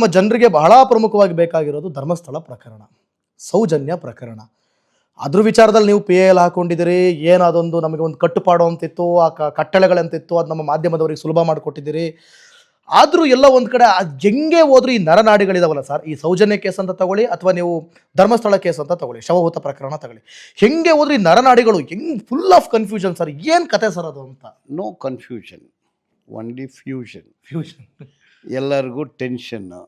ನಮ್ಮ ಜನರಿಗೆ ಬಹಳ ಪ್ರಮುಖವಾಗಿ ಬೇಕಾಗಿರೋದು ಧರ್ಮಸ್ಥಳ ಪ್ರಕರಣ ಸೌಜನ್ಯ ಪ್ರಕರಣ. ಅದ್ರ ವಿಚಾರದಲ್ಲಿ ನೀವು ಪಿ ಎಲ್ ಹಾಕೊಂಡಿದ್ದೀರಿ ಏನಾದೊಂದು ಅದೊಂದು ನಮಗೆ ಒಂದು ಕಟ್ಟುಪಾಡು ಅಂತಿತ್ತು ಆ ಕಟ್ಟಳೆಗಳಂತಿತ್ತು ಅದು ನಮ್ಮ ಮಾಧ್ಯಮದವರಿಗೆ ಸುಲಭ ಮಾಡಿಕೊಟ್ಟಿದ್ದೀರಿ. ಆದರೂ ಎಲ್ಲ ಒಂದು ಕಡೆ ಅದು ಹೆಂಗೆ ಹೋದ್ರೂ ಈ ನರನಾಡಿಗಳಿದಾವಲ್ಲ ಸರ್ ಈ ಸೌಜನ್ಯ ಕೇಸ್ ಅಂತ ತಗೊಳ್ಳಿ ಅಥವಾ ನೀವು ಧರ್ಮಸ್ಥಳ ಕೇಸ್ ಅಂತ ತಗೊಳ್ಳಿ ಶವಭೂತ ಪ್ರಕರಣ ತಗೊಳ್ಳಿ. ಹೆಂಗೆ ಹೋದ್ರೆ ಈ ನರನಾಡಿಗಳು ಹೆಂಗೆ ಫುಲ್ ಆಫ್ ಕನ್ಫ್ಯೂಷನ್ ಸರ್ ಏನು ಕತೆ ಸರ್ ಅದು ಅಂತ? No confusion only fusion fusion ಎಲ್ಲರಿಗೂ ಟೆನ್ಷನ್ನು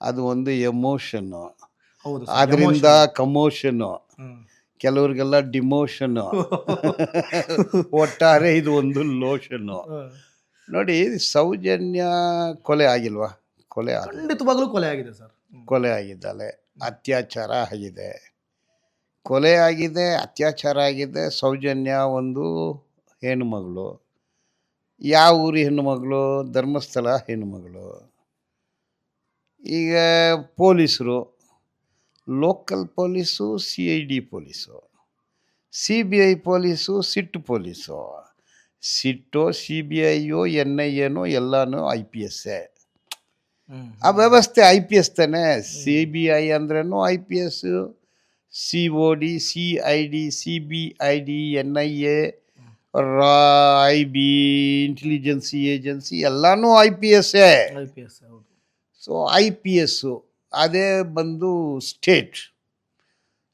ಅದು ಒಂದು ಎಮೋಷನ್ನು ಅದರಿಂದ ಕಮೋಷನ್ನು ಕೆಲವರಿಗೆಲ್ಲ ಡಿಮೋಷನ್ನು ಒಟ್ಟಾರೆ ಇದು ಒಂದು ಲೋಷನ್ನು ನೋಡಿ ಸೌಜನ್ಯ ಕೊಲೆ ಆಗಿಲ್ವಾ? ಕೊಲೆ ಖಂಡಿತವಾಗಲೂ ಕೊಲೆ ಆಗಿದೆ ಸರ್. ಕೊಲೆ ಆಗಿದ್ದಾಳೆ. ಅತ್ಯಾಚಾರ ಆಗಿದೆ. ಕೊಲೆ ಆಗಿದೆ ಅತ್ಯಾಚಾರ ಆಗಿದೆ ಸೌಜನ್ಯ ಒಂದು ಹೆಣ್ಣುಮಗಳು. ಯಾವ ಊರಿ ಹೆಣ್ಣುಮಗಳು? ಧರ್ಮಸ್ಥಳ ಹೆಣ್ಣುಮಗಳು. ಈಗ ಪೊಲೀಸರು local police C I D police C B I police SIT police. SIT C B ಐಯೋ N I ಎನೋ ಎಲ್ಲನೂ ಐ ಪಿ ಎಸ್ಸೇ ಆ ವ್ಯವಸ್ಥೆ ಐ ಪಿ ಎಸ್ ತಾನೆ. ಸಿ ಬಿ ಐ ಅಂದ್ರೂ I P S C O D C I D C B I D N I A I B intelligence agency ಎಲ್ಲನೂ I P ಎಸ್ಸೇ I P S ಹೌದು. So I P S ಅದೇ ಬಂದು state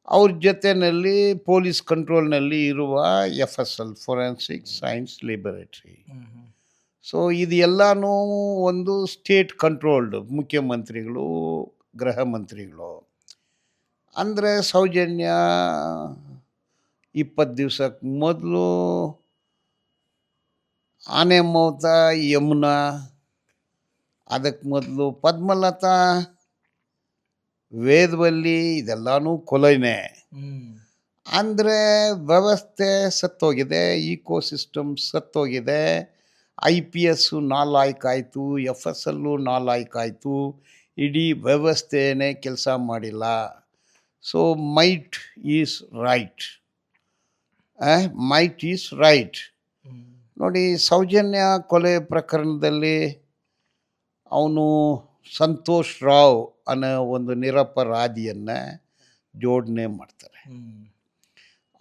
ಅವ್ರ ಜೊತೆಯಲ್ಲಿ police ಕಂಟ್ರೋಲ್ನಲ್ಲಿ ಇರುವ F S L forensic science laboratory so ಇದು ಎಲ್ಲನೂ ಒಂದು ಸ್ಟೇಟ್ ಕಂಟ್ರೋಲ್ಡ್ ಮುಖ್ಯಮಂತ್ರಿಗಳು ಗೃಹ ಮಂತ್ರಿಗಳು. ಅಂದರೆ ಸೌಜನ್ಯ ಇಪ್ಪತ್ತು ದಿವ್ಸಕ್ಕೆ ಮೊದಲು ಆನೆಮೌತ ಯಮುನಾ ಅದಕ್ಕೆ ಮೊದಲು ಪದ್ಮಲತಾ ವೇದವಲ್ಲಿ ಇದೆಲ್ಲನೂ ಕೊಲೆನೇ. ಅಂದರೆ ವ್ಯವಸ್ಥೆ ಸತ್ತೋಗಿದೆ ಈಕೋ ಸಿಸ್ಟಮ್ ಸತ್ತೋಗಿದೆ ಐ ಪಿ ಎಸ್ಸು ನಾಲಾಯ್ಕಾಯಿತು ಎಫ್ ಎಸ್ ಎಲ್ಲು ನಾಲಾಯ್ಕಾಯಿತು ಇಡೀ ವ್ಯವಸ್ಥೆನೇ ಕೆಲಸ ಮಾಡಿಲ್ಲ. So might is right might is right ನೋಡಿ ಸೌಜನ್ಯ ಕೊಲೆ ಪ್ರಕರಣದಲ್ಲಿ ಅವನು ಸಂತೋಷ್ ರಾವ್ ಅನ್ನೋ ಒಂದು ನಿರಪರಾಧಿಯನ್ನು ಜೋಡಣೆ ಮಾಡ್ತಾರೆ.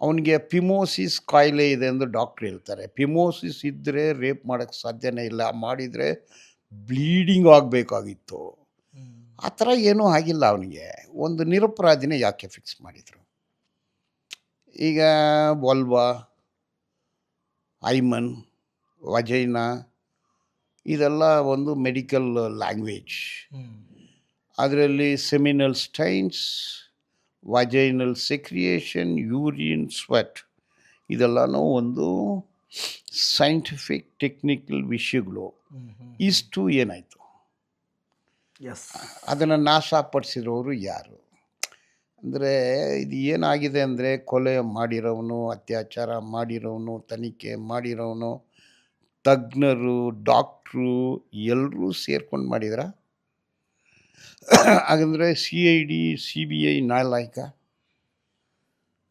ಅವನಿಗೆ ಪಿಮೋಸಿಸ್ ಕಾಯಿಲೆ ಇದೆ ಎಂದು ಡಾಕ್ಟ್ರ್ ಹೇಳ್ತಾರೆ. ಪಿಮೋಸಿಸ್ ಇದ್ದರೆ ರೇಪ್ ಮಾಡೋಕ್ಕೆ ಸಾಧ್ಯನೇ ಇಲ್ಲ ಮಾಡಿದರೆ ಬ್ಲೀಡಿಂಗ್ ಆಗಬೇಕಾಗಿತ್ತು. ಆ ಥರ ಏನೂ ಆಗಿಲ್ಲ ಅವನಿಗೆ. ಒಂದು ನಿರಪರಾಧಿನೇ ಯಾಕೆ ಫಿಕ್ಸ್ ಮಾಡಿದರು? ಈಗ ವಲ್ವಾ ಐಮನ್ ವಜೈನಾ ಇದೆಲ್ಲ ಒಂದು ಮೆಡಿಕಲ್ ಲ್ಯಾಂಗ್ವೇಜ್ ಅದರಲ್ಲಿ seminal stains vaginal secretion urine sweat ಇದೆಲ್ಲನೂ ಒಂದು ಸೈಂಟಿಫಿಕ್ ಟೆಕ್ನಿಕಲ್ ವಿಷಯಗಳು. ಇಷ್ಟು ಏನಾಯಿತು? ಎಸ್ ಅದನ್ನು ನಾಶಪಡಿಸಿರೋರು ಯಾರು? ಅಂದರೆ ಇದು ಏನಾಗಿದೆ ಅಂದರೆ ಕೊಲೆ ಮಾಡಿರೋವನು ಅತ್ಯಾಚಾರ ಮಾಡಿರೋವನು ತನಿಖೆ ಮಾಡಿರೋವನು ತಜ್ಞರು ಡಾಕ್ಟ್ರು ಎಲ್ಲರೂ ಸೇರ್ಕೊಂಡು ಮಾಡಿದ್ರ? ಹಾಗಂದರೆ C I D C B I ನ್ಯಾಯಾಲಯಿಕ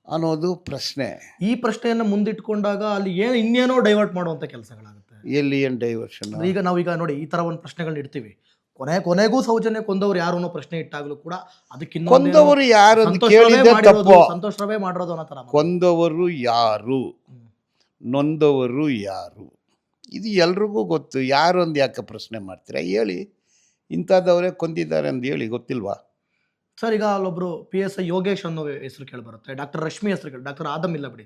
ಅನ್ನೋದು ಪ್ರಶ್ನೆ. ಈ ಪ್ರಶ್ನೆಯನ್ನು ಮುಂದಿಟ್ಕೊಂಡಾಗ ಅಲ್ಲಿ ಏನು ಇನ್ನೇನೋ ಡೈವರ್ಟ್ ಮಾಡುವಂಥ ಕೆಲಸಗಳಾಗುತ್ತೆ. ಎಲ್ಲಿ ಏನು ಡೈವರ್ಷನ್? ಈಗ ನಾವೀಗ ನೋಡಿ ಈ ಥರ ಒಂದು ಪ್ರಶ್ನೆಗಳನ್ನ ಇಡ್ತೀವಿ. ಕೊನೆ ಕೊನೆಗೂ ಸೌಜನ್ಯ ಕೊಂದವರು ಯಾರು ಅನ್ನೋ ಪ್ರಶ್ನೆ ಇಟ್ಟಾಗಲೂ ಕೂಡ ಅದಕ್ಕಿಂತ ಕೊಂದವರು ಯಾರು ಅಂತ ಕೇಳಿದ್ದೆ ತಪ್ಪು. ಸಂತೋಷ ರವೇ ಮಾಡಿರೋದು ಅನ್ನೋ ಥರ ಕೊಂದವರು ಯಾರು. ನೊಂದವರು ಯಾರು? ಇದು ಎಲ್ರಿಗೂ ಗೊತ್ತು. ಯಾರು ಅಂದು ಯಾಕೆ ಪ್ರಶ್ನೆ ಮಾಡ್ತೀರಾ? ಹೇಳಿ. ಇಂಥದ್ದವರೇ ಕೊಂದಿದ್ದಾರೆ ಅಂತ ಹೇಳಿ ಗೊತ್ತಿಲ್ವಾ? ಸರ್ ಈಗ ಅಲ್ಲೊಬ್ರು ಪಿ ಎಸ್ ಐ ಯೋಗೇಶ್ ಅನ್ನೋ ಹೆಸರು ಕೇಳಿ ಬರುತ್ತೆ ಡಾಕ್ಟರ್ ರಶ್ಮಿ ಹೆಸರು ಕೇಳಿ ಡಾಕ್ಟರ್ ಆದಮ್ ಇಲ್ಲ ಬಿಡಿ.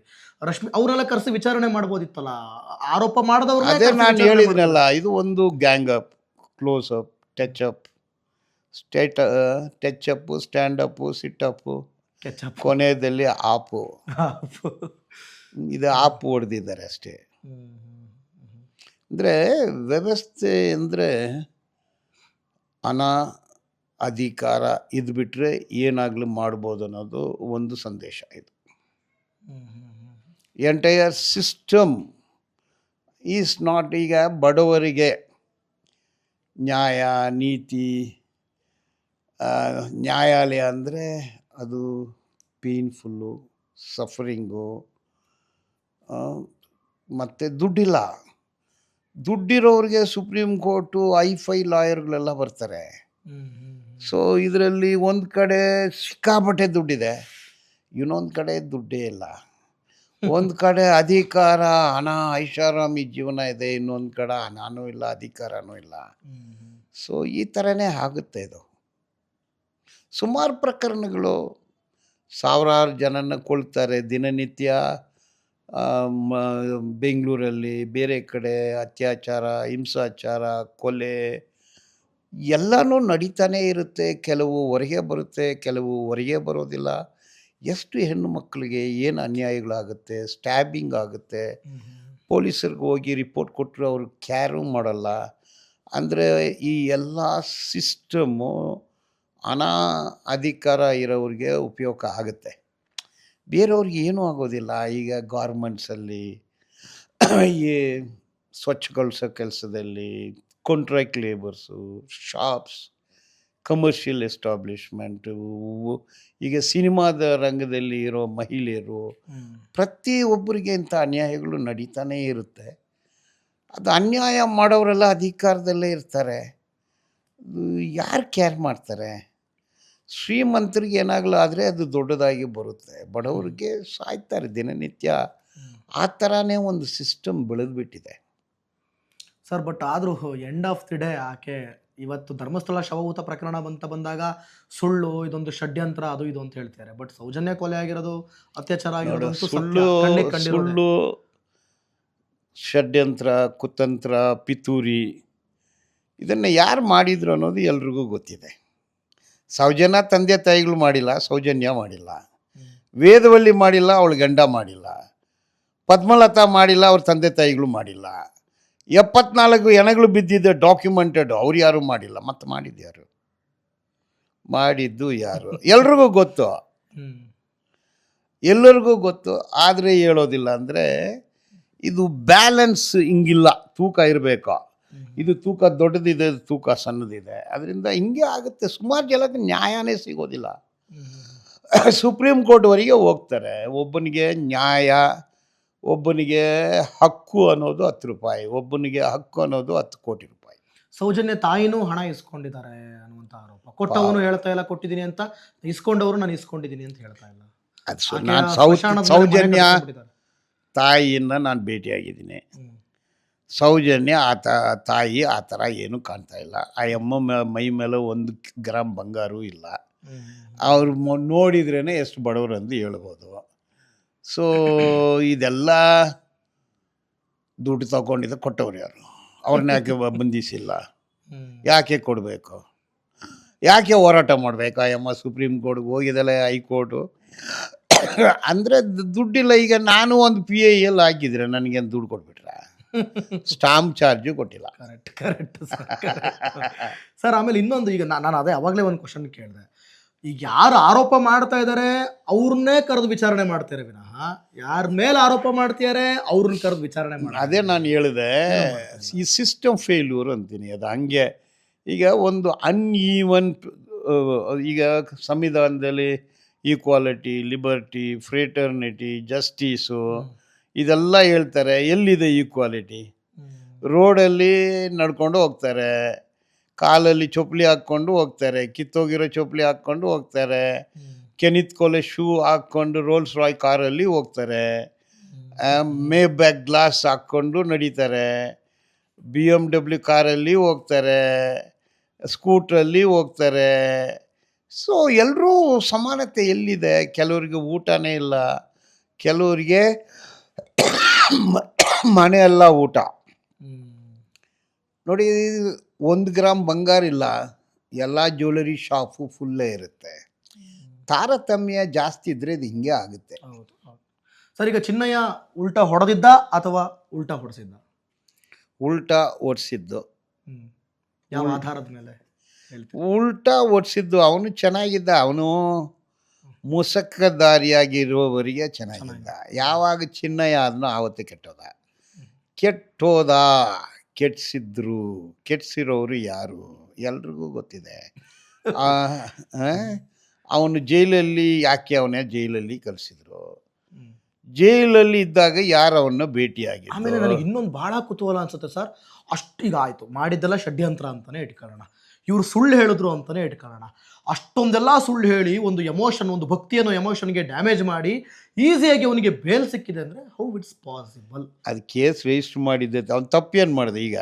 ರಶ್ಮಿ ಅವರೆಲ್ಲ ಕರೆಸಿ ವಿಚಾರಣೆ ಮಾಡ್ಬೋದಿತ್ತಲ್ಲ? ಆರೋಪ ಮಾಡಿದವರು ಅದೇ ನಾನು ಹೇಳಿದ್ನಲ್ಲ ಇದು ಒಂದು gang up close up touch up state touch up stand up sit up ಕೊನೆಯಲ್ಲಿ ಆಪು. ಇದು ಆಪು ಹೊಡೆದಿದ್ದಾರೆ ಅಷ್ಟೇ. ಅಂದರೆ ವ್ಯವಸ್ಥೆ ಅಂದರೆ ಹಣ ಅಧಿಕಾರ ಇದು ಬಿಟ್ಟರೆ ಏನಾಗಲೂ ಮಾಡ್ಬೋದು ಅನ್ನೋದು ಒಂದು ಸಂದೇಶ ಇದು. ಎಂಟೈರ್ ಸಿಸ್ಟಮ್ ಈಸ್ ನಾಟ್ ಈಗ ಬಡವರಿಗೆ ನ್ಯಾಯ ನೀತಿ ನ್ಯಾಯಾಲಯ ಅಂದರೆ ಅದು ಪೇನ್ಫುಲ್ಲು ಸಫರಿಂಗು ಮತ್ತು ದುಡ್ಡಿಲ್ಲ. ದುಡ್ಡಿರೋರಿಗೆ ಸುಪ್ರೀಂ ಕೋರ್ಟು ಐ ಫೈ ಲಾಯರ್ಗಳೆಲ್ಲ ಬರ್ತಾರೆ. ಸೊ ಇದರಲ್ಲಿ ಒಂದು ಕಡೆ ಸಿಕ್ಕಾಪಟ್ಟೆ ದುಡ್ಡಿದೆ. ಇನ್ನೊಂದು ಕಡೆ ದುಡ್ಡೇ ಇಲ್ಲ. ಒಂದು ಕಡೆ ಅಧಿಕಾರ ಹಣ ಐಷಾರಾಮಿ ಜೀವನ ಇದೆ. ಇನ್ನೊಂದು ಕಡೆ ಹಣನೂ ಇಲ್ಲ ಅಧಿಕಾರನೂ ಇಲ್ಲ. ಸೊ ಈ ಥರನೇ ಆಗುತ್ತೆ ಇದು. ಸುಮಾರು ಪ್ರಕರಣಗಳು ಸಾವಿರಾರು ಜನನ ಕೊಳ್ತಾರೆ ದಿನನಿತ್ಯ. ಬೆಂಗಳೂರಲ್ಲಿ ಬೇರೆ ಕಡೆ ಅತ್ಯಾಚಾರ ಹಿಂಸಾಚಾರ ಕೊಲೆ ಎಲ್ಲನೂ ನಡೀತಾನೇ ಇರುತ್ತೆ. ಕೆಲವು ಹೊರಗೆ ಬರುತ್ತೆ ಕೆಲವು ಹೊರಗೆ ಬರೋದಿಲ್ಲ. ಎಷ್ಟು ಹೆಣ್ಣು ಮಕ್ಕಳಿಗೆ ಏನು ಅನ್ಯಾಯಗಳಾಗುತ್ತೆ ಸ್ಟ್ಯಾಬಿಂಗ್ ಆಗುತ್ತೆ. ಪೊಲೀಸರಿಗೆ ಹೋಗಿ ರಿಪೋರ್ಟ್ ಕೊಟ್ಟರು ಅವ್ರು ಕ್ಯಾರು ಮಾಡಲ್ಲ. ಅಂದರೆ ಈ ಎಲ್ಲ ಸಿಸ್ಟಮು ಅನಾ ಅಧಿಕಾರ ಇರೋರಿಗೆ ಉಪಯೋಗ ಆಗುತ್ತೆ. ಬೇರೆಯವ್ರಿಗೆ ಏನೂ ಆಗೋದಿಲ್ಲ. ಈಗ ಗಾರ್ಮೆಂಟ್ಸಲ್ಲಿ ಈ ಸ್ವಚ್ಛಗೊಳಿಸೋ ಕೆಲಸದಲ್ಲಿ contract labours shops commercial establishment ಈಗ ಸಿನಿಮಾದ ರಂಗದಲ್ಲಿ ಇರೋ ಮಹಿಳೆಯರು ಪ್ರತಿಯೊಬ್ಬರಿಗೆ ಇಂಥ ಅನ್ಯಾಯಗಳು ನಡೀತಾನೇ ಇರುತ್ತೆ. ಅದು ಅನ್ಯಾಯ ಮಾಡೋರೆಲ್ಲ ಅಧಿಕಾರದಲ್ಲೇ ಇರ್ತಾರೆ. ಯಾರು ಕೇರ್ ಮಾಡ್ತಾರೆ? ಶ್ರೀಮಂತರಿಗೆ ಏನಾಗಲೂ ಆದರೆ ಅದು ದೊಡ್ಡದಾಗಿ ಬರುತ್ತೆ. ಬಡವರಿಗೆ ಸಾಯ್ತಾರೆ ದಿನನಿತ್ಯ. ಆ ಥರನೇ ಒಂದು ಸಿಸ್ಟಮ್ ಬೆಳೆದ್ಬಿಟ್ಟಿದೆ. ಸರ್ ಬಟ್ ಆದರೂ ಎಂಡ್ ಆಫ್ ದಿ ಡೇ ಆಕೆ ಇವತ್ತು ಧರ್ಮಸ್ಥಳ ಶವಭೂತ ಪ್ರಕರಣ ಬಂತ ಬಂದಾಗ ಸುಳ್ಳು ಇದೊಂದು ಷಡ್ಯಂತ್ರ ಅದು ಇದು ಅಂತ ಹೇಳ್ತಾರೆ ಬಟ್ ಸೌಜನ್ಯ ಕೊಲೆ ಆಗಿರೋದು ಅತ್ಯಾಚಾರ ಆಗಿರೋದು ಅಂತೂ ಸತ್ಯ. ಸುಳ್ಳು ಕಣ್ಣಿಗೆ ಕಂಡಿರೋದೇ. ಸುಳ್ಳು ಷಡ್ಯಂತ್ರ ಕುತಂತ್ರ ಪಿತೂರಿ ಇದನ್ನು ಯಾರು ಮಾಡಿದ್ರು ಅನ್ನೋದು ಎಲ್ರಿಗೂ ಗೊತ್ತಿದೆ. ಸೌಜನ್ಯ ತಂದೆ ತಾಯಿಗಳು ಮಾಡಿಲ್ಲ ಸೌಜನ್ಯ ಮಾಡಿಲ್ಲ. ವೇದವಲ್ಲಿ ಮಾಡಿಲ್ಲ ಅವಳು ಗಂಡ ಮಾಡಿಲ್ಲ. ಪದ್ಮಲತಾ ಮಾಡಿಲ್ಲ ಅವ್ರ ತಂದೆ ತಾಯಿಗಳು ಮಾಡಿಲ್ಲ. ಎಪ್ಪತ್ನಾಲ್ಕು ಹೆಣಗಳು ಬಿದ್ದಿದ್ದ ಡಾಕ್ಯುಮೆಂಟೆಡ್ ಅವ್ರು ಯಾರು ಮಾಡಿಲ್ಲ ಮತ್ತೆ ಮಾಡಿದ್ಯಾರು? ಮಾಡಿದ್ದು ಯಾರು? ಎಲ್ರಿಗೂ ಗೊತ್ತು. ಎಲ್ಲರಿಗೂ ಗೊತ್ತು ಆದರೆ ಹೇಳೋದಿಲ್ಲ ಅಂದರೆ ಇದು ಬ್ಯಾಲೆನ್ಸ್ ಹಿಂಗಿಲ್ಲ ತೂಕ ಇರಬೇಕು. ಇದು ತೂಕ ದೊಡ್ಡದಿದೆ ತೂಕ ಸಣ್ಣದಿದೆ. ಅದರಿಂದ ಹಿಂಗೆ ಆಗುತ್ತೆ. ಸುಮಾರು ಜನಕ್ಕೆ ನ್ಯಾಯನೇ ಸಿಗೋದಿಲ್ಲ. ಸುಪ್ರೀಂ ಕೋರ್ಟ್ವರೆಗೆ ಹೋಗ್ತಾರೆ. ಒಬ್ಬನಿಗೆ ನ್ಯಾಯ ಒಬ್ಬನಿಗೆ ಹಕ್ಕು ಅನ್ನೋದು ಹತ್ತು ರೂಪಾಯಿ ಒಬ್ಬನಿಗೆ ಹಕ್ಕು ಅನ್ನೋದು ಹತ್ತು ಕೋಟಿ ರೂಪಾಯಿ. ಸೌಜನ್ಯ ತಾಯಿನೂ ಹಣ ಇಸ್ಕೊಂಡಿದ್ದಾರೆ ಅನ್ನುವಂಥ ಆರೋಪ. ಕೊಟ್ಟವನು ಹೇಳ್ತಾ ಇಲ್ಲ ಕೊಟ್ಟಿದ್ದೀನಿ ಅಂತ. ಇಸ್ಕೊಂಡವರು ನಾನು ಇಸ್ಕೊಂಡಿದ್ದೀನಿ ಅಂತ ಹೇಳ್ತಾ ಇಲ್ಲ. ಅದು ನಾನು ಸೌಜನ್ಯ ತಾಯಿಯಿಂದ ತಾಯಿಯನ್ನು ನಾನು ಭೇಟಿಯಾಗಿದ್ದೀನಿ. ಸೌಜನ್ಯ ಆ ತ ತಾಯಿ ಆ ಥರ ಏನೂ ಕಾಣ್ತಾ ಇಲ್ಲ. ಆ ಅಮ್ಮ ಮೇ- ಮೇಲೆ ಒಂದು ಗ್ರಾಮ್ ಬಂಗಾರು ಇಲ್ಲ. ಅವ್ರು ನೋಡಿದ್ರೇ ಎಷ್ಟು ಬಡವರು ಅಂತ ಹೇಳ್ಬೋದು. ಸೊ ಇದೆಲ್ಲ ದುಡ್ಡು ತಗೊಂಡಿದ್ದ ಕೊಟ್ಟವ್ರು ಯಾರು? ಅವ್ರನ್ನ ಯಾಕೆ ಬಂಧಿಸಿಲ್ಲ? ಯಾಕೆ ಕೊಡಬೇಕು? ಯಾಕೆ ಹೋರಾಟ ಮಾಡಬೇಕು? ಆ ಅಮ್ಮ ಸುಪ್ರೀಂ ಕೋರ್ಟ್ಗೆ ಹೋಗಿದ್ದಲ್ಲ ಹೈಕೋರ್ಟು. ಅಂದರೆ ದುಡ್ಡಿಲ್ಲ. ಈಗ ನಾನು ಒಂದು ಪಿ ಐ ಎಲ್ ಹಾಕಿದ್ರೆ ನನಗೇನು ದುಡ್ಡು ಕೊಟ್ಬಿಟ್ರೆ ಸ್ಟಾಂಪ್ ಚಾರ್ಜು ಕೊಟ್ಟಿಲ್ಲ. ಕರೆಕ್ಟ್ ಕರೆಕ್ಟ್ ಸರ್ ಆಮೇಲೆ ಇನ್ನೊಂದು ಈಗ ನಾನು ಅದೇ ಅವಾಗಲೇ ಒಂದು ಕ್ವಶನ್ ಕೇಳಿದೆ. ಈಗ ಯಾರು ಆರೋಪ ಮಾಡ್ತಾ ಇದ್ದಾರೆ ಅವ್ರನ್ನೇ ಕರೆದು ವಿಚಾರಣೆ ಮಾಡ್ತಾರೆ ವಿನಃ. ಯಾರ ಮೇಲೆ ಆರೋಪ ಮಾಡ್ತಿದ್ದಾರೆ ಅವ್ರನ್ನ ಕರೆದು ವಿಚಾರಣೆ ಮಾಡಿ ಅದೇ ನಾನು ಹೇಳಿದೆ ಈ ಸಿಸ್ಟಮ್ ಫೇಲ್ಯೂರ್ ಅಂತೀನಿ ಅದು ಹಂಗೆ. ಈಗ ಒಂದು ಅನ್ಈವನ್ ಈಗ ಸಂವಿಧಾನದಲ್ಲಿ ಈಕ್ವಾಲಿಟಿ ಲಿಬರ್ಟಿ ಫ್ರೇಟರ್ನಿಟಿ ಜಸ್ಟಿಸು ಇದೆಲ್ಲ ಹೇಳ್ತಾರೆ ಎಲ್ಲಿದೆ ಈಕ್ವಾಲಿಟಿ ರೋಡಲ್ಲಿ ನಡ್ಕೊಂಡು ಹೋಗ್ತಾರೆ ಕಾಲಲ್ಲಿ ಚಪ್ಪಲಿ ಹಾಕ್ಕೊಂಡು ಹೋಗ್ತಾರೆ ಕಿತ್ತೋಗಿರೋ ಚಪ್ಪಲಿ ಹಾಕ್ಕೊಂಡು ಹೋಗ್ತಾರೆ ಕೆನಿತ್ ಕೊಲೆ ಶೂ ಹಾಕ್ಕೊಂಡು ರೋಲ್ಸ್ ರಾಯ್ ಕಾರಲ್ಲಿ ಹೋಗ್ತಾರೆ ಮೇ ಬ್ಯಾಗ್ ಗ್ಲಾಸ್ ಹಾಕ್ಕೊಂಡು ನಡೀತಾರೆ ಬಿ ಎಂ ಡಬ್ಲ್ಯೂ ಕಾರಲ್ಲಿ ಹೋಗ್ತಾರೆ ಸ್ಕೂಟ್ರಲ್ಲಿ ಹೋಗ್ತಾರೆ. ಸೊ ಎಲ್ಲರೂ ಸಮಾನತೆ ಎಲ್ಲಿದೆ? ಕೆಲವರಿಗೆ ಊಟನೇ ಇಲ್ಲ. ಕೆಲವರಿಗೆ ಮನೆ ಎಲ್ಲ ಊಟ ನೋಡಿ ಒಂದು ಗ್ರಾಮ್ ಬಂಗಾರ ಇಲ್ಲ ಎಲ್ಲ ಜ್ಯುವೆಲರಿ ಶಾಪು ಫುಲ್ಲೇ ಇರುತ್ತೆ. ತಾರತಮ್ಯ ಜಾಸ್ತಿ ಇದ್ರೆ ಇದು ಹಿಂಗೆ ಆಗುತ್ತೆ. ಸರ್ ಈಗ ಚಿನ್ನಯ್ಯ ಉಲ್ಟಾ ಹೊಡೆದಿದ್ದ ಅಥವಾ ಉಲ್ಟಾ ಹೊಡೆಸಿದ್ದ? ಉಲ್ಟಾ ಓಡಿಸಿದ್ದು. ಯಾವ ಆಧಾರದ ಮೇಲೆ ಉಲ್ಟ ಉಲ್ಟಾ ಓಡಿಸಿದ್ದು ಅವನು ಚೆನ್ನಾಗಿದ್ದ ಅವನು ಮುಸಕದಾರಿಯಾಗಿರುವವರಿಗೆ ಚೆನ್ನಾಗಿದ್ದ ಯಾವಾಗ ಚಿನ್ನಯ ಆದ್ನೋ ಆವತ್ತು ಕೆಟ್ಟೋದ. ಕೆಟ್ಟೋದ ಕೆಟ್ಟಿಸಿದ್ರು ಕೆಟ್ಟಿಸಿರೋರು ಯಾರು? ಎಲ್ರಿಗೂ ಗೊತ್ತಿದೆ. ಅವನು ಜೈಲಲ್ಲಿ ಯಾಕೆ ಅವನೇ ಜೈಲಲ್ಲಿ ಕಲಿಸಿದ್ರು? ಜೈಲಲ್ಲಿ ಇದ್ದಾಗ ಯಾರು ಅವನ್ನ ಭೇಟಿಯಾಗಿ ಆಮೇಲೆ ನನಗೆ ಇನ್ನೊಂದು ಭಾಳ ಕುತೂಹಲ ಅನ್ಸುತ್ತೆ ಸರ್. ಅಷ್ಟು ಈಗ ಆಯ್ತು. ಮಾಡಿದ್ದೆಲ್ಲ ಷಡ್ಯಂತ್ರ ಅಂತಾನೆ ಇಟ್ಕೊಳ್ಳೋಣ. ಇವ್ರು ಸುಳ್ಳು ಹೇಳಿದ್ರು ಅಂತಲೇ ಇಟ್ಕೊಳ್ಳೋಣ. ಅಷ್ಟೊಂದೆಲ್ಲ ಸುಳ್ಳು ಹೇಳಿ ಒಂದು ಎಮೋಷನ್ ಒಂದು ಭಕ್ತಿಯನ್ನು ಎಮೋಷನ್ಗೆ ಡ್ಯಾಮೇಜ್ ಮಾಡಿ ಈಸಿಯಾಗಿ ಅವನಿಗೆ ಬೇಲ್ ಸಿಕ್ಕಿದೆ ಅಂದರೆ ಹೌ ಇಟ್ಸ್ ಪಾಸಿಬಲ್ ಅದು ಕೇಸ್ ರಿಜಿಸ್ಟರ್ ಮಾಡಿದ್ದೆ ಅವ್ನು ತಪ್ಪೇನು ಮಾಡಿದೆ. ಈಗ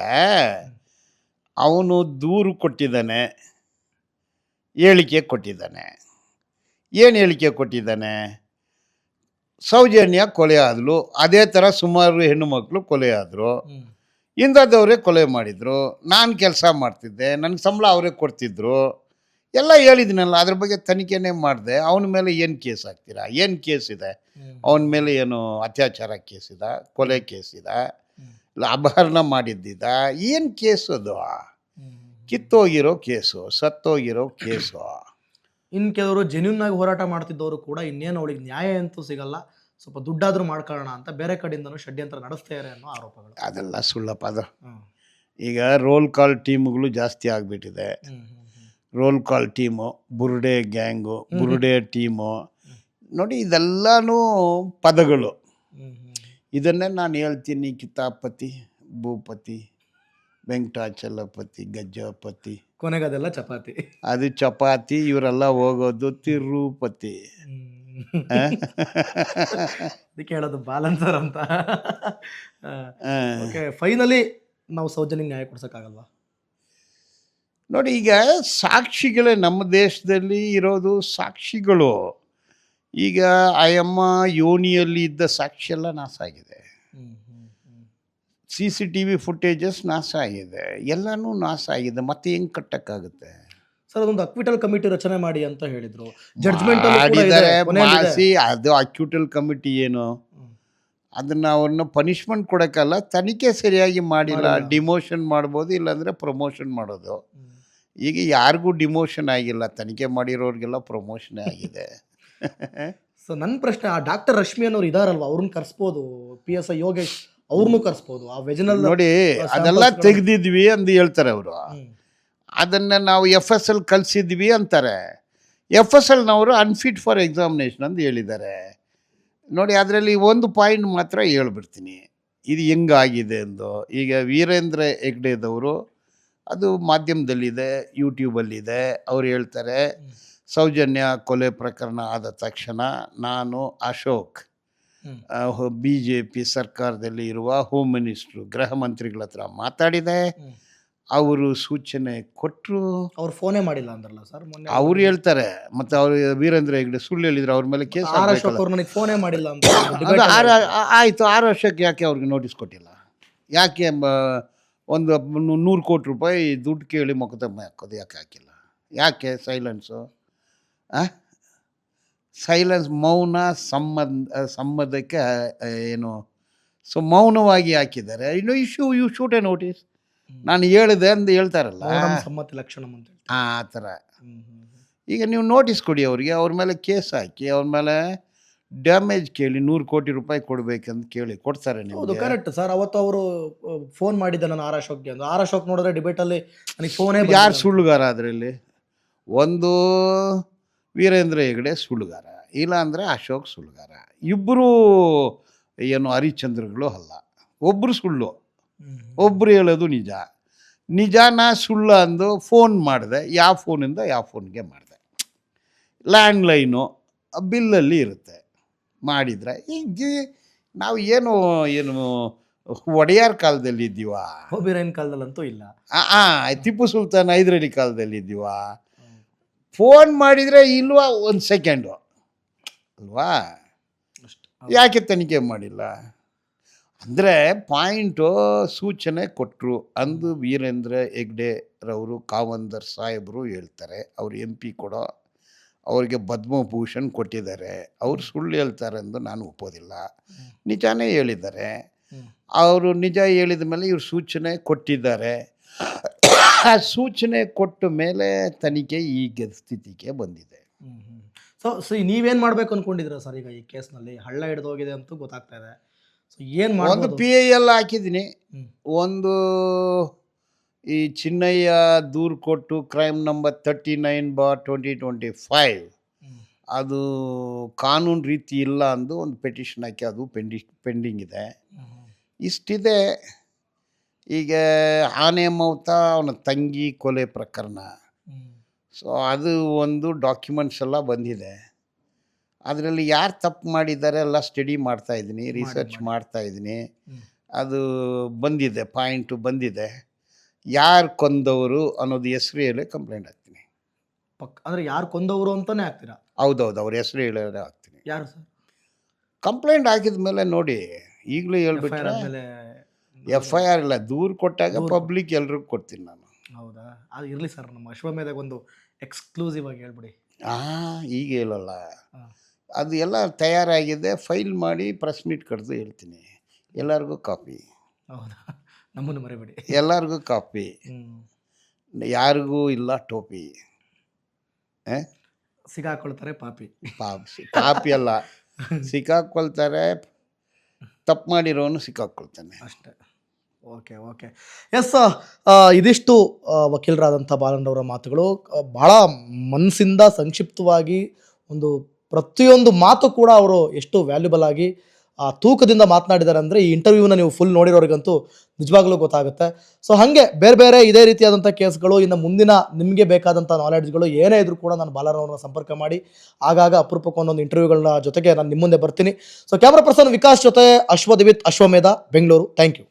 ಅವನು ದೂರು ಕೊಟ್ಟಿದ್ದಾನೆ ಹೇಳಿಕೆ ಕೊಟ್ಟಿದ್ದಾನೆ. ಏನು ಹೇಳಿಕೆ ಕೊಟ್ಟಿದ್ದಾನೆ? ಸೌಜನ್ಯ ಕೊಲೆ ಆದಳು ಅದೇ ಥರ ಸುಮಾರು ಹೆಣ್ಣು ಮಕ್ಕಳು ಕೊಲೆ ಆದರು. ಇಂಥದ್ದವರೇ ಕೊಲೆ ಮಾಡಿದರು ನಾನು ಕೆಲಸ ಮಾಡ್ತಿದ್ದೆ ನನಗೆ ಸಂಬಳ ಅವರೇ ಕೊಡ್ತಿದ್ರು ಎಲ್ಲ ಹೇಳಿದ್ನಲ್ಲ ಅದ್ರ ಬಗ್ಗೆ ತನಿಖೆನೇ ಮಾಡಿದೆ ಅವನ ಮೇಲೆ ಏನು ಕೇಸ್ ಹಾಕ್ತೀರಾ? ಏನು ಕೇಸ್ ಇದೆ? ಅವನ ಮೇಲೆ ಏನು ಅತ್ಯಾಚಾರ ಕೇಸ್ ಇದೆ? ಕೊಲೆ ಕೇಸ್ ಇದೆ? ಇಲ್ಲ ಅಪಹರಣ ಮಾಡಿದ್ದಿದ? ಏನು ಕೇಸ್ ಅದು? ಕಿತ್ತೋಗಿರೋ ಕೇಸು ಸತ್ತೋಗಿರೋ ಕೇಸು. ಇನ್ನು ಕೆಲವರು ಜೆನ್ಯೂನ್ ಆಗಿ ಹೋರಾಟ ಮಾಡ್ತಿದ್ದವರು ಕೂಡ ಇನ್ನೇನು ಅವಳಿಗೆ ನ್ಯಾಯ ಅಂತೂ ಸಿಗಲ್ಲ. ಸ್ವಲ್ಪ ದುಡ್ಡಾದ್ರೂ ಮಾಡ್ಕೊಳ್ಳೋಣ ಅಂತ ಬೇರೆ ಕಡೆಯಿಂದನೂ ಷಡ್ಯಂತ್ರ ನಡೆಸ್ತಾರೆ ಅನ್ನೋ ಆರೋಪಗಳು. ಅದೆಲ್ಲ ಸುಳ್ಳಪ್ಪ ಅದು. ಹ್ಮ್. ಈಗ ರೋಲ್ ಕಾಲ್ ಟೀಮ್ಗಳು ಜಾಸ್ತಿ ಆಗಿಬಿಟ್ಟಿದೆ. ಹ್ಮ್, ಹ್ಮ್, ಹ್ಮ್. ರೋಲ್ ಕಾಲ್ ಟೀಮು ಬುರುಡೆ ಗ್ಯಾಂಗು ಬುರುಡೆ ಟೀಮು ನೋಡಿ ಇದೆಲ್ಲನೂ ಪದಗಳು. ಹ್ಮ್, ಹ್ಮ್. ಇದನ್ನೇ ನಾನು ಹೇಳ್ತೀನಿ ಕಿತಾಪತಿ ಭೂಪತಿ ವೆಂಕಟಾಚಲಪತಿ ಗಜ್ಜಪತಿ ಕೊನೆಗೆ ಅದೆಲ್ಲ ಚಪಾತಿ. ಅದು ಚಪಾತಿ ಇವರೆಲ್ಲ ಹೋಗೋದು ತಿರುಪತಿ? ಅದಕ್ಕೆ ಹೇಳೋದು ಬಾಲನ್ಸರ್ ಅಂತ. ಓಕೆ ಫೈನಲಿ ನಾವು ಸೌಜನ್ಯ ನ್ಯಾಯ ಕೊಡ್ಸೋಕ್ಕಾಗಲ್ವಾ? ನೋಡಿ ಈಗ ಸಾಕ್ಷಿಗಳೇ ನಮ್ಮ ದೇಶದಲ್ಲಿ ಇರೋದು ಸಾಕ್ಷಿಗಳು. ಈಗ ಆಯಮ್ಮ ಯೋನಿಯಲ್ಲಿ ಇದ್ದ ಸಾಕ್ಷಿ ಎಲ್ಲ ನಾಶ ಆಗಿದೆ. C C T V footages ನಾಶ ಆಗಿದೆ. ಎಲ್ಲನೂ ನಾಶ ಆಗಿದೆ. ಮತ್ತೆ ಹೆಂಗೆ ಕಟ್ಟಕ್ಕಾಗುತ್ತೆ? ಸರ್ ಅದೊಂದು ಅಕ್ವಿಟಲ್ ಕಮಿಟಿ ರಚನೆ ಮಾಡಿ ಅಂತ ಹೇಳಿದ್ರು. ಜಡ್ಜ್ಮೆಂಟ್ ಮಾಡಿದ್ದಾರೆ ಮಾಸಿ ಅದು ಅಕ್ಯೂಟಲ್ ಕಮಿಟಿ ಏನು? ಅದನ್ನ ಅವ್ರನ್ನ ಪನಿಷ್ಮೆಂಟ್ ಕೊಡಕ್ಕಲ್ಲ ತನಿಖೆ ಸರಿಯಾಗಿ ಮಾಡಿಲ್ಲ. ಡಿಮೋಷನ್ ಮಾಡ್ಬೋದು ಇಲ್ಲಾಂದ್ರೆ ಪ್ರಮೋಷನ್ ಮಾಡೋದು. ಈಗ ಯಾರಿಗೂ ಡಿಮೋಷನ್ ಆಗಿಲ್ಲ ತನಿಖೆ ಮಾಡಿರೋರಿಗೆಲ್ಲ ಪ್ರಮೋಷನ್ ಆಗಿದೆ. ಸೊ ನನ್ನ ಪ್ರಶ್ನೆ ಆ ಡಾಕ್ಟರ್ ರಶ್ಮಿ ಅನ್ನೋರು ಇದಾರಲ್ವಾ? ಅವ್ರನ್ನ ಕರ್ಸ್ಬೋದು ಪಿ ಎಸ್ ಐ ಯೋಗೇಶ್ ಅವ್ರನ್ನೂ ಕರ್ಸ್ಬೋದು ಆ ವೆಜನಲ್ ನೋಡಿ ಅದೆಲ್ಲ ತೆಗ್ದಿದ್ವಿ ಅಂತ ಹೇಳ್ತಾರೆ ಅವರು. ಅದನ್ನ ನಾವು ಎಫ್ ಎಸ್ ಎಲ್ ಕಲಿಸಿದ್ವಿ ಅಂತಾರೆ. ಎಫ್ ಎಸ್ ಎಲ್ನವರು ಅನ್ಫಿಟ್ ಫಾರ್ ಎಕ್ಸಾಮಿನೇಷನ್ ಅಂತ ಹೇಳಿದ್ದಾರೆ. ನೋಡಿ ಅದರಲ್ಲಿ ಒಂದು ಪಾಯಿಂಟ್ ಮಾತ್ರ ಹೇಳ್ಬಿಡ್ತೀನಿ. ಇದು ಹೆಂಗಾಗಿದೆ ಎಂದು. ಈಗ ವೀರೇಂದ್ರ ಹೆಗ್ಡೆದವರು ಅದು ಮಾಧ್ಯಮದಲ್ಲಿದೆ ಯೂಟ್ಯೂಬಲ್ಲಿದೆ ಅವ್ರು ಹೇಳ್ತಾರೆ ಸೌಜನ್ಯ ಕೊಲೆ ಪ್ರಕರಣ ಆದ ತಕ್ಷಣ ನಾನು ಅಶೋಕ್. ಬಿ ಜೆ ಪಿ ಸರ್ಕಾರದಲ್ಲಿ ಇರುವ ಹೋಮ್ ಮಿನಿಸ್ಟ್ರು ಗೃಹ ಮಂತ್ರಿಗಳ ಹತ್ರ ಮಾತಾಡಿದೆ. ಅವರು ಸೂಚನೆ ಕೊಟ್ಟರು ಅವ್ರು ಫೋನೇ ಮಾಡಿಲ್ಲ ಅಂದ್ರಲ್ಲ ಸರ್ ಮೊನ್ನೆ ಅವ್ರು ಹೇಳ್ತಾರೆ. ಮತ್ತೆ ಅವ್ರು ವೀರೇಂದ್ರ ಹೆಗ್ಡೆ ಸುಳ್ಳು ಹೇಳಿದ್ರು ಅವ್ರ ಮೇಲೆ ಕೇಸ್ ಆರ್ ಅಶೋಕ್ ಅವ್ರು ನನಗೆ ಫೋನೇ ಮಾಡಿಲ್ಲ ಅಂತ ಅದು debate ಆರು ಆಯಿತು ಆರು ವರ್ಷಕ್ಕೆ ಯಾಕೆ ಅವ್ರಿಗೆ ನೋಟಿಸ್ ಕೊಟ್ಟಿಲ್ಲ? ಯಾಕೆ ಒಂದು ನೂರು ಕೋಟಿ ರೂಪಾಯಿ ದುಡ್ಡು ಕೇಳಿ ಮೊಕದ್ದಮೆ ಹಾಕೋದು ಯಾಕೆ ಹಾಕಿಲ್ಲ? ಯಾಕೆ ಸೈಲೆನ್ಸು ಆ? ಸೈಲೆನ್ಸ್ ಮೌನ ಸಂಬಂಧ ಸಂಬಂಧಕ್ಕೆ ಏನು ಸೊ ಮೌನವಾಗಿ ಹಾಕಿದ್ದಾರೆ. ಇನ್ನು issue you shoot a notice. ನಾನು ಹೇಳಿದೆ ಅಂತ ಹೇಳ್ತಾರಲ್ಲ. ಸಮ್ಮತಿ ಲಕ್ಷಣ ಅಂತ. ಆ ಥರ. ಈಗ ನೀವು ನೋಟಿಸ್ ಕೊಡಿ ಅವರಿಗೆ ಅವ್ರ ಮೇಲೆ ಕೇಸ್ ಹಾಕಿ ಅವ್ರ ಮೇಲೆ ಡ್ಯಾಮೇಜ್ ಕೇಳಿ ನೂರು ಕೋಟಿ ರೂಪಾಯಿ ಕೊಡ್ಬೇಕಂತ ಕೇಳಿ ಕೊಡ್ತಾರೆ ಹೌದು ನಿಮಗೆ ಕರೆಕ್ಟ್ ಸರ್ ಅವತ್ತು ಅವರು ಫೋನ್ ಮಾಡಿದ್ದೆ ನಾನು ಆರ್ ಅಶೋಕ್ಗೆ ಅಂತ. ಆರ್ ಅಶೋಕ್ ನೋಡಿದ್ರೆ ಡಿಬೇಟಲ್ಲಿ ನನಗೆ ಫೋನೇ ಯಾರು ಸುಳ್ಳುಗಾರ ಅದರಲ್ಲಿ ಒಂದು ವೀರೇಂದ್ರ ಹೆಗಡೆ ಸುಳ್ಳುಗಾರ ಇಲ್ಲ ಅಂದರೆ ಅಶೋಕ್ ಸುಳ್ಳುಗಾರ. ಇಬ್ಬರು ಏನು ಹರಿಶ್ಚಂದ್ರಗಳು ಅಲ್ಲ. ಒಬ್ಬರು ಸುಳ್ಳು. ಒಬ್ಬರು ಹೇಳೋದು ನಿಜ. ನಿಜಾನ ಸುಳ್ಳು ಅಂದು ಫೋನ್ ಮಾಡಿದೆ. ಯಾವ ಫೋನಿಂದ ಯಾವ ಫೋನ್ಗೆ ಮಾಡಿದೆ. ಲ್ಯಾಂಡ್ಲೈನು ಬಿಲ್ಲಲ್ಲಿ ಇರುತ್ತೆ. ಮಾಡಿದರೆ ಈಗ ನಾವು ಏನು ಏನು ಒಡೆಯಾರ್ ಕಾಲದಲ್ಲಿ ಇದ್ದೀವಾ? ಕಾಲದಲ್ಲಂತೂ ಇಲ್ಲ. ಆ, ಆ, ಟಿಪ್ಪು ಸುಲ್ತಾನ್ ಹೈದರಾಲಿ ಕಾಲದಲ್ಲಿ ಇದ್ದೀವಾ? ಫೋನ್ ಮಾಡಿದರೆ ಇಲ್ವಾ? ಒಂದು ಸೆಕೆಂಡು. ಅಲ್ವಾ? ಅಷ್ಟೇ. ಯಾಕೆ ತನಿಖೆ ಮಾಡಿಲ್ಲ? ಅಂದರೆ ಪಾಯಿಂಟು ಸೂಚನೆ ಕೊಟ್ಟರು ಅಂದು ವೀರೇಂದ್ರ ಹೆಗ್ಡೆರವರು ಕಾವಂದರ್ ಸಾಹೇಬರು ಹೇಳ್ತಾರೆ. ಅವ್ರು ಎಂ ಪಿ ಕೊಡೋ ಅವ್ರಿಗೆ ಪದ್ಮಭೂಷಣ್ ಕೊಟ್ಟಿದ್ದಾರೆ. ಅವ್ರು ಸುಳ್ಳು ಹೇಳ್ತಾರೆ ಎಂದು ನಾನು ಒಪ್ಪೋದಿಲ್ಲ. ನಿಜಾನೇ ಹೇಳಿದ್ದಾರೆ. ಅವರು ನಿಜ ಹೇಳಿದ ಮೇಲೆ ಇವ್ರು ಸೂಚನೆ ಕೊಟ್ಟಿದ್ದಾರೆ. ಆ ಸೂಚನೆ ಕೊಟ್ಟ ಮೇಲೆ ತನಿಖೆ ಈಗ ಸ್ಥಿತಿಗೆ ಬಂದಿದೆ. ಸೊ ಸೊ ನೀವೇನು ಮಾಡಬೇಕು ಅನ್ಕೊಂಡಿದ್ರ ಸರ್ ಈಗ ಈ ಕೇಸ್ನಲ್ಲಿ? ಹಳ್ಳ ಹಿಡಿದೋಗಿದೆ ಅಂತೂ ಗೊತ್ತಾಗ್ತಾ ಇದೆ. ಏನ್ ಒಂದು ಪಿ ಐ ಎಲ್ ಹಾಕಿದ್ದೀನಿ. ಒಂದು ಈ ಚಿನ್ನಯ್ಯ ದೂರು ಕೊಟ್ಟು crime number thirty nine bar twenty twenty five ಅದು ಕಾನೂನು ರೀತಿ ಇಲ್ಲ ಅಂದು ಒಂದು ಪೆಟಿಷನ್ ಹಾಕಿ ಅದು ಪೆಂಡಿ ಪೆಂಡಿಂಗ್ ಇದೆ. ಇಷ್ಟಿದೆ. ಈಗ ಆನೆ ಮೌತ ಅವನ ತಂಗಿ ಕೊಲೆ ಪ್ರಕರಣ. ಸೊ ಅದು ಒಂದು ಡಾಕ್ಯುಮೆಂಟ್ಸ್ ಎಲ್ಲ ಬಂದಿದೆ. ಅದರಲ್ಲಿ ಯಾರು ತಪ್ಪು ಮಾಡಿದ್ದಾರೆ ಎಲ್ಲ ಸ್ಟಡಿ ಮಾಡ್ತಾ ಇದ್ದೀನಿ ರಿಸರ್ಚ್ ಮಾಡಿ. ಮಾಡ್ತಾ ಇದ್ದೀನಿ. ಅದು ಬಂದಿದೆ ಪಾಯಿಂಟು ಬಂದಿದೆ. ಯಾರು ಕೊಂದವರು ಅನ್ನೋದು ಹೆಸರು ಹೇಳಿ ಕಂಪ್ಲೇಂಟ್ ಹಾಕ್ತೀನಿ. ಪಕ್ ಅಂದ್ರೆ ಯಾರು ಕೊಂದವರು ಅಂತಾನೆ ಹಾಕ್ತೀರಾ? ಹೌದೌದು ಅವ್ರ ಹೆಸರು ಹೇಳೋದೇ ಹಾಕ್ತೀನಿ. ಯಾರು ಸರ್? ಕಂಪ್ಲೇಂಟ್ ಹಾಕಿದ ಮೇಲೆ ನೋಡಿ ಈಗಲೂ ಹೇಳ್ಬಿಟ್ರೆ ಎಫ್ ಐ ಆರ್ ಇಲ್ಲ ದೂರು ಕೊಟ್ಟಾಗ ಪಬ್ಲಿಕ್ ಎಲ್ರಿಗೂ ಕೊಡ್ತೀನಿ ನಾನು. ಹೌದಾ? ಅದು ಇರಲಿ ಸರ್ ನಮ್ಮ ಅಶ್ವಮೇಧಗೊಂದು ಎಕ್ಸ್ಕ್ಲೂಸಿವ್ ಆಗಿ ಹೇಳ್ಬಿಡಿ. ಹಾಂ ಈಗ ಹೇಳಲ್ಲ. ಅದು ಎಲ್ಲ ತಯಾರಾಗಿದೆ. ಫೈಲ್ ಮಾಡಿ ಪ್ರೆಸ್ ಮೀಟ್ ಕರೆದು ಹೇಳ್ತೀನಿ. ಎಲ್ಲರಿಗೂ ಕಾಪಿ. ಹೌದಾ? ನಮ್ಮನ್ನು ಮರಿಬೇಡಿ. ಎಲ್ಲರಿಗೂ ಕಾಪಿ. ಯಾರಿಗೂ ಇಲ್ಲ ಟೋಪಿ. ಸಿಗಾಕೊಳ್ತಾರೆ ಪಾಪಿ. ಪಾಪಿ ಕಾಪಿ ಅಲ್ಲ. ಸಿಕ್ಕಾಕೊಳ್ತಾರೆ ತಪ್ಪು ಮಾಡಿರೋನು ಸಿಕ್ಕಾಕೊಳ್ತಾನೆ ಅಷ್ಟೇ. Okay okay. ಎಸ್ ಇದಿಷ್ಟು ವಕೀಲರಾದಂಥ ಬಾಲಣ್ಣವರ ಮಾತುಗಳು. ಭಾಳ ಮನಸ್ಸಿಂದ ಸಂಕ್ಷಿಪ್ತವಾಗಿ ಒಂದು ಪ್ರತಿಯೊಂದು ಮಾತು ಕೂಡ ಅವರು ಎಷ್ಟು ವ್ಯಾಲ್ಯೂಬಲ್ ಆಗಿ ಆ ತೂಕದಿಂದ ಮಾತನಾಡಿದ್ದಾರೆ ಅಂದರೆ ಈ ಇಂಟರ್ವ್ಯೂನ ನೀವು ಫುಲ್ ನೋಡಿರೋರಿಗಂತೂ ನಿಜವಾಗ್ಲೂ ಗೊತ್ತಾಗುತ್ತೆ. ಸೊ ಹಾಗೆ ಬೇರೆ ಬೇರೆ ಇದೇ ರೀತಿಯಾದಂಥ ಕೇಸ್ಗಳು ಇನ್ನು ಮುಂದಿನ ನಿಮಗೆ ಬೇಕಾದಂಥ ನಾಲೆಡ್ಜ್ಗಳು ಏನೇ ಇದ್ರೂ ಕೂಡ ನಾನು ಬಾಲರವ್ರನ್ನ ಸಂಪರ್ಕ ಮಾಡಿ, ಆಗಾಗ ಅಪರೂಪಕ್ಕೆ ಒಂದೊಂದು ಇಂಟರ್ವ್ಯೂಗಳನ್ನ ಜೊತೆಗೆ ನಾನು ನಿಮ್ಮ ಮುಂದೆ ಬರ್ತೀನಿ. ಸೊ ಕ್ಯಾಮ್ರಾ ಪರ್ಸನ್ ವಿಕಾಸ್ ಜೊತೆ ಅಶ್ವದಿವಿತ್ ಅಶ್ವಮೇಧ, ಬೆಂಗಳೂರು. Thank you